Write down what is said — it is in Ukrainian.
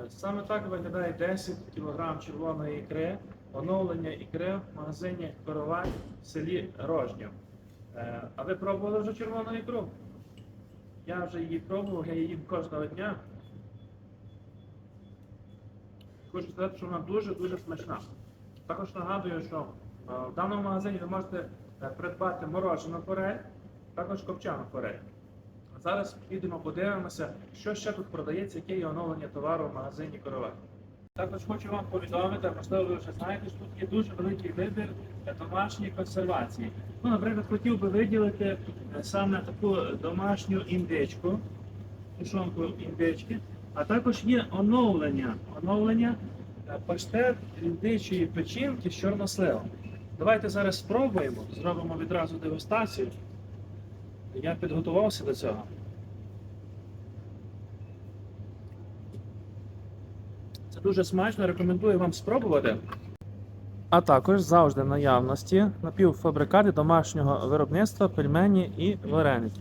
Е, Саме так виглядає 10 кг червоної ікри, оновлення ікри в магазині Коровай в селі Рожнів. Е, А ви пробували вже червону ікру? Я вже її пробував, я її їм кожного дня. Хочу сказати, що вона дуже-дуже смачна. Також нагадую, що е, в даному магазині ви можете придбати морожену форель, також копчану форель. Зараз підемо подивимося, що ще тут продається, яке є оновлення товару в магазині Коровай. Також хочу вам повідомити, можливо, ви вже знаєте, що тут є дуже великий вибір домашньої консервації. Ну, наприклад, хотів би виділити е, саме таку домашню індичку, тушонку індички, а також є оновлення, оновлення е, паштет індичої печінки з чорносливом. Давайте зараз спробуємо, зробимо відразу дегустацію. Я підготувався до цього. Це дуже смачно, рекомендую вам спробувати. А також завжди наявності напівфабрикати домашнього виробництва, пельмені і вареники.